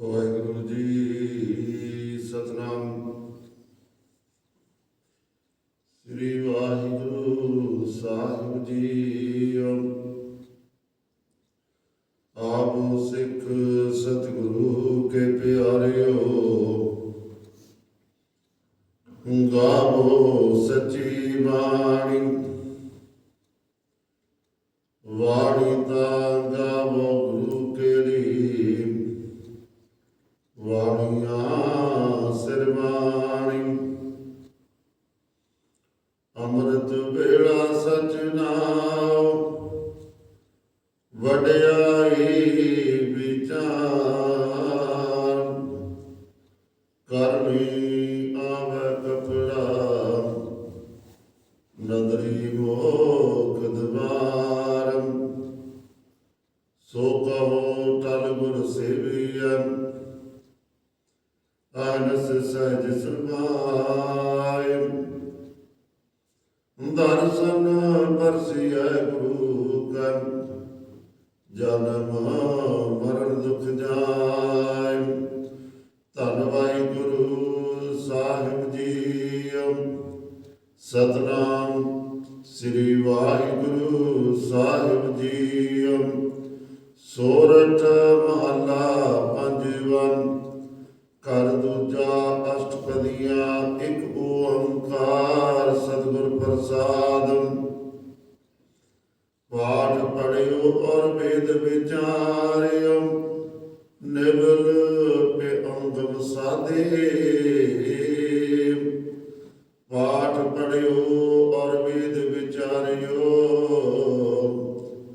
ਵਾਹਿਗੁਰੂ ਜੀ ਸਤਨਾਮ। ਸ੍ਰੀ ਵਾਹਿਗੁਰੂ ਸਾਹਿਬ ਜੀ ਆਪ ਸਿੱਖ ਸਤਿਗੁਰੂ ਕੇ ਪਿਆਰਿਓ, ਗਾਵੋ ਸੱਚੀ ਬਾਣੀ। ਵਡਿਆਈ ਵਿਚਾਰ। ਕਰਮੀ ਆਵੇ ਕਪੜਾ ਨਦਰੀ ਮੋਖ ਦਵਾਰਮ ਸੋ ਕਹੋ ਤਲ ਗੁਰ ਸੇਵੀਐ ਆਨਸ ਸਹਿਜ ਸੁਭਾਇ ਦਰਸ਼ਨ ਪਰਸਿਐ ਗੁਰੂ ਕਾ ਜਨਮ ਮਰਨ ਦੁਖ ਜਾਇ। ਧੰਨ ਵਾਹਿਗੁਰੂ ਸਾਹਿਬ ਜੀ ਸਤਨਾਮ ਸ੍ਰੀ ਵਾਹਿਗੁਰੂ ਸਾਹਿਬ ਜੀ ਸੋਰਠ ਮਹੱਲਾ ਪੰਜਵਨ ਕਰ ਦੂਜਾ ਅਸ਼ਟਪਦੀਆਂ, ਇੱਕ ਓੰਕਾਰ ਸਤਿਗੁਰ ਪ੍ਰਸਾਦ। ਪਾਠ ਪੜਿਓ ਔਰ ਵੇਦ ਵਿਚਾਰਿਓ, ਨਿਵਲ ਪੇ ਅੰਗਮ ਸਾਧੇ। ਪਾਠ ਪੜਿਓ ਔਰ ਵੇਦ ਵਿਚਾਰਿਓ,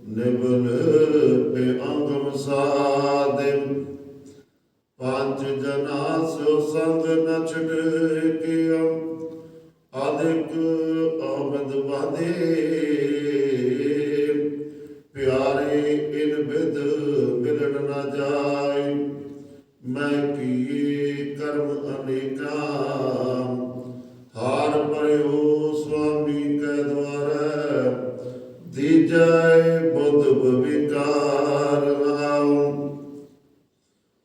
ਨਿਵਲ ਪੇ ਅੰਗਮ ਸਾਧੇ। ਪੰਜ ਜਨਾ ਸੋ ਸੰਗ ਨ ਛਡਕਿਓ ਆਦਿਕ ਆਮਦ ਬਾਦੇ ਨਾ ਜਾਏ, ਮੈਂ ਕੀ ਕਰਮ ਅਨੇਕਾਂ। ਹਾਰ ਪਰਿਓ ਸੁਆਮੀ ਕੈ ਦਵਾਰੈ ਦੀਜੈ ਬੁੱਧ ਬਵਿਕਾਰ ਆਉ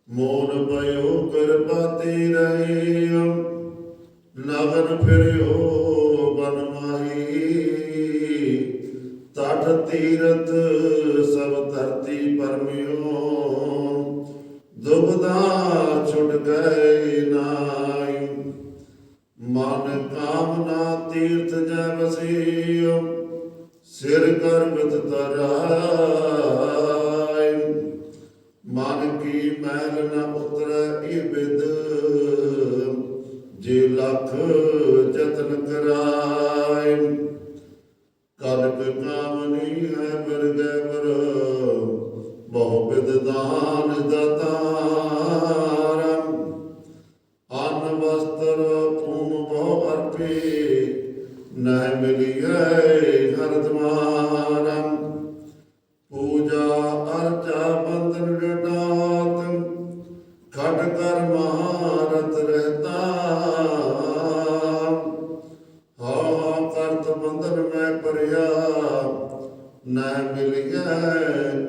ਮੋਨ ਪਇਓ ਕਰਪਾਤੀ ਰਹਿਓ, ਨਗਨ ਫਿਰਿਓ ਬਨ ਮਾਈ ਤਟ ਤੀਰਤ ਛੁਟ ਗਏ ਨਾਈ ਮਨ ਕਾਮਨਾ ਤੀਰਥ ਜੈ ਵਸਿਓ ਸਿਰ ਗਰਭਤ ਤਰਾਇ ਮਨ ਕੀ ਮੈਲ ਨ ਉਤਰੈ ਇਹ ਬਿਦ ਜੇ ਲਖ ਜਤਨ ਕਰਾਇ। ਨਾ ਮਿਲਿਆ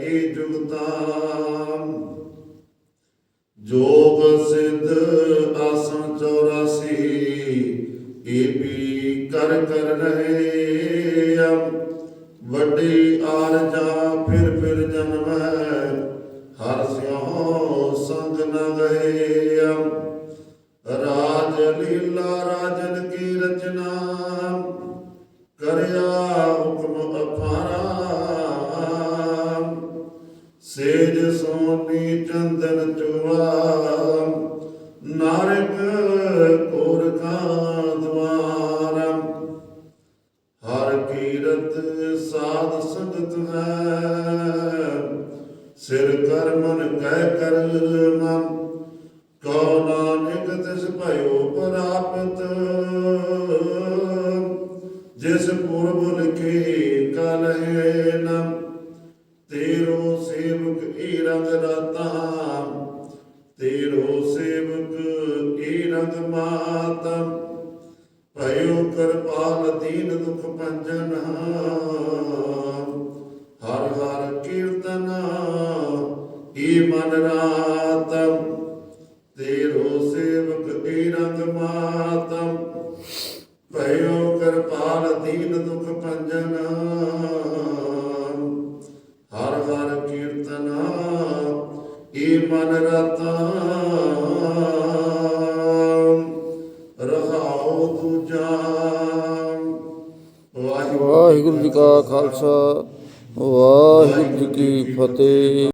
ਇਹ ਜੁਗਤਾ। ਜੋਗ ਸਿੱਧ ਆਸਣ 84 ਇਹ ਵੀ ਕਰ ਕਰ ਰਹੇ ਅਮ। ਵੱਡੀ ਆਰਜਾ ਫਿਰ ਫਿਰ ਜਨਮ ਹੈ ਹਰ ਸਿਉ ਸੰਗ ਨ ਗਏ ਰਾਜ ਲੀਲਾ ਰਾਜਨ ਕੀ ਰਚਨਾ, ਕਰਿਆ ਹੁਕਮ ਸੋਨੀ ਚੰਦਨ ਚੁਆ ਨਾਰਕ ਕੋਰ ਕਾ ਦਵਾਰਮ ਹਰ ਕੀਰਤ ਸਾਧ ਸੰਗਤ ਹੈ, ਸਿਰ ਕਰ ਮਨ ਕਹਿ ਕਰ ਮਨ। ਕਉ ਨਾਨਕ ਤਿਸ ਭਇਓ ਪ੍ਰਾਪਤ, ਜਿਸ ਪੁਰਬ ਲਿਖੇ ਕਲ ਹੈ ਨਮ ਤੇਰੋ ਸੇਵਕ ਏ ਰੰਗ ਰਾਤਾ ਤੇਰੋ ਸੇਵਕ ਏ ਰੰਗ ਮਾਤਾ? ਭਇਓ ਕਿਰਪਾਲ ਦੀਨ ਦੁਖ ਪੰਜਨ ਹਰ ਹਰ ਕੀਰਤਨ ਏ ਮਨ ਰਾਤ? ਤੇਰੋ ਸੇਵਕ ਏ ਰੰਗ ਮਾਤਾ? ਭਇਓ ਕਿਰਪਾਲ ਦੀਨ ਦੁਖ ਪੰਜਨ ਮਨ ਰਤਾ ਰਹਾਉ ਤੁਜਾ ਵਾਹਿਗੁਰੂ ਜੀ ਕਾ ਖਾਲਸਾ। ਵਾਹਿਗੁਰੂ ਜੀ ਕੀ ਫਤਿਹ।